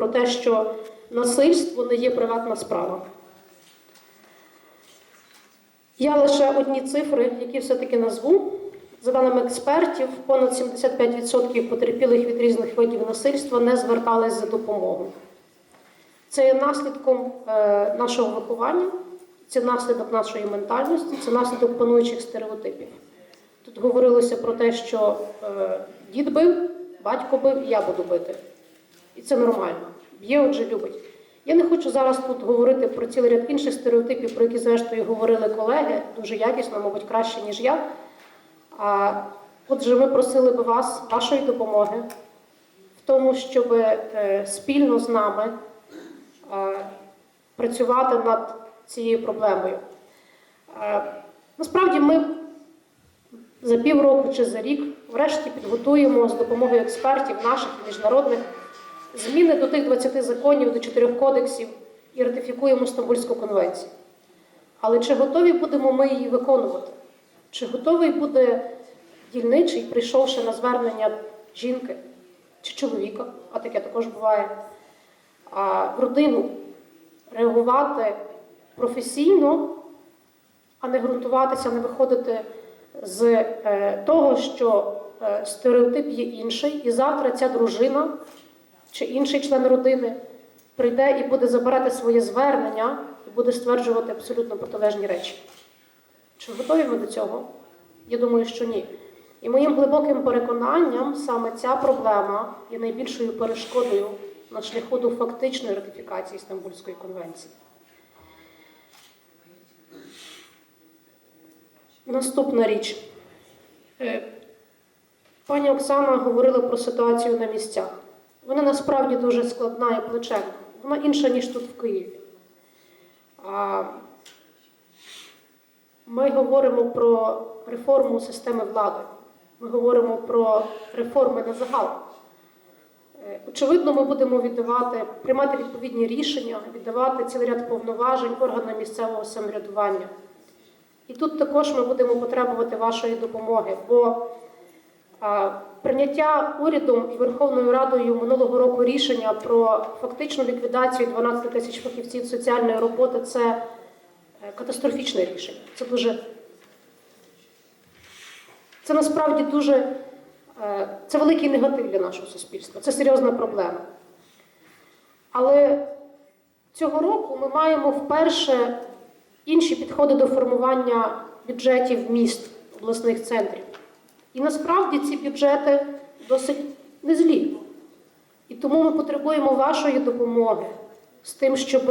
про те, що насильство не є приватна справа. Я лише одні цифри, які все-таки назву. За даними експертів, понад 75% потерпілих від різних видів насильства не звертались за допомогою. Це є наслідком е, нашого виховання, це наслідок нашої ментальності, це наслідок пануючих стереотипів. Тут говорилося про те, що е, дід бив, батько бив, і я буду бити. І це нормально. Б'є, отже, любить. Я не хочу зараз тут говорити про цілий ряд інших стереотипів, про які, зрештою, говорили колеги, дуже якісно, мабуть, краще, ніж я. А, отже, ми просили би вас, вашої допомоги в тому, щоб е, спільно з нами е, працювати над цією проблемою. Е, насправді, ми за півроку чи за рік врешті підготуємо з допомогою експертів наших міжнародних зміни до тих 20 законів, до чотирьох кодексів і ратифікуємо Стамбульську конвенцію. Але чи готові будемо ми її виконувати? Чи готовий буде дільничий, прийшовши на звернення жінки чи чоловіка, а таке також буває, в родину реагувати професійно, а не ґрунтуватися, не виходити з е, того, що е, стереотип є інший, і завтра ця дружина чи інший член родини прийде і буде забирати своє звернення і буде стверджувати абсолютно протилежні речі. Чи готові ми до цього? Я думаю, що ні. І моїм глибоким переконанням саме ця проблема є найбільшою перешкодою на шляху до фактичної ратифікації Стамбульської конвенції. Наступна річ. Е, Пані Оксана говорила про ситуацію на місцях. Вона насправді дуже складна і плачевна. Вона інша, ніж тут в Києві. А, Ми говоримо про реформу системи влади. Ми говоримо про реформи на загал. Е, Очевидно, ми будемо віддавати, приймати відповідні рішення, віддавати цілий ряд повноважень органам місцевого самоврядування. І тут також ми будемо потребувати вашої допомоги, бо прийняття урядом і Верховною Радою минулого року рішення про фактичну ліквідацію 12 тисяч фахівців соціальної роботи це е, катастрофічне рішення. Це дуже це насправді дуже е, це великий негатив для нашого суспільства. Це серйозна проблема. Але цього року ми маємо вперше інші підходи до формування бюджетів міст, обласних центрів. І насправді ці бюджети досить не злі. І тому ми потребуємо вашої допомоги з тим, щоб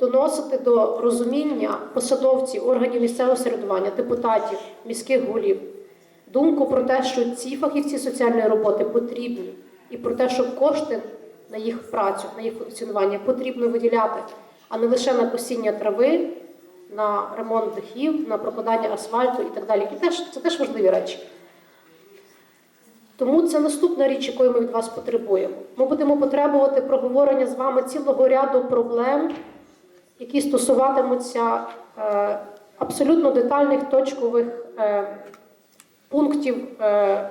доносити до розуміння посадовців органів місцевого середування, депутатів, міських голів, думку про те, що ці фахівці соціальної роботи потрібні, і про те, що кошти на їх працю, на їх функціонування потрібно виділяти, а не лише на косіння трави, на ремонт дахів, на прокладання асфальту і так далі. І теж, це теж важливі речі. Тому це наступна річ, якої ми від вас потребуємо. Ми будемо потребувати проговорення з вами цілого ряду проблем, які стосуватимуться е, абсолютно детальних точкових е, пунктів е,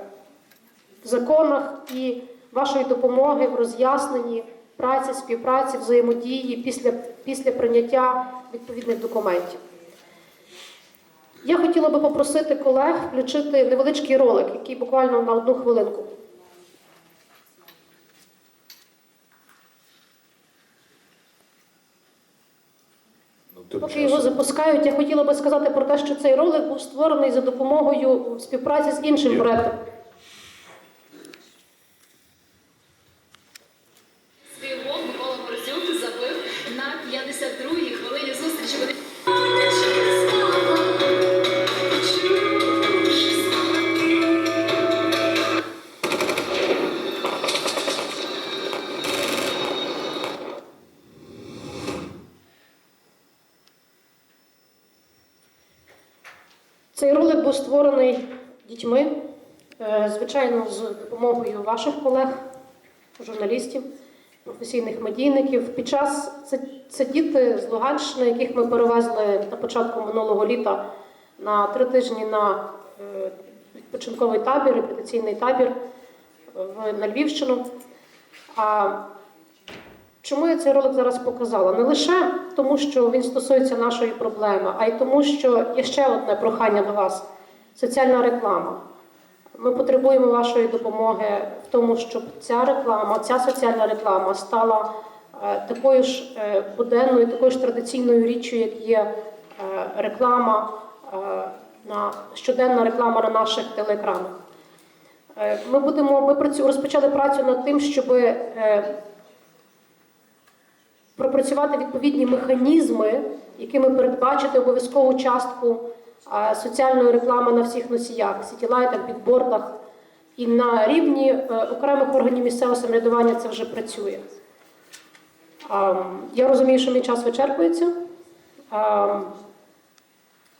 в законах і вашої допомоги в роз'ясненні праці, співпраці, взаємодії після, після прийняття відповідних документів. Я хотіла би попросити колег включити невеличкий ролик, який буквально на одну хвилинку. Ну, Поки його запускають, я хотіла би сказати про те, що цей ролик був створений за допомогою співпраці з іншим проектом. Цей ролик був створений дітьми, е, звичайно, з допомогою ваших колег, журналістів, професійних медійників. Під час це, це діти з Луганщини, яких ми перевезли на початку минулого літа на три тижні на е, відпочинковий табір, репетиційний табір на Львівщину. А Чому я цей ролик зараз показала? Не лише тому, що він стосується нашої проблеми, а й тому, що є ще одне прохання до вас соціальна реклама. Ми потребуємо вашої допомоги в тому, щоб ця реклама, ця соціальна реклама стала е, такою ж е, буденною, такою ж традиційною річчю, як є е, реклама на щоденна реклама на наших телеекранах. Ми будемо ми розпочали працю над тим, щоб пропрацювати відповідні механізми, якими передбачити обов'язкову частку соціальної реклами на всіх носіях, сітілайтах, бікбордах. І на рівні е, окремих органів місцевого самоврядування це вже працює. Я розумію, що мій час вичерпується.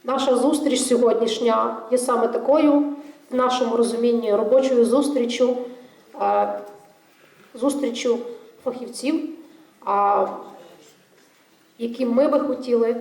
Наша зустріч сьогоднішня є саме такою, в нашому розумінні, робочою зустрічю, зустрічю фахівців, які ми би хотіли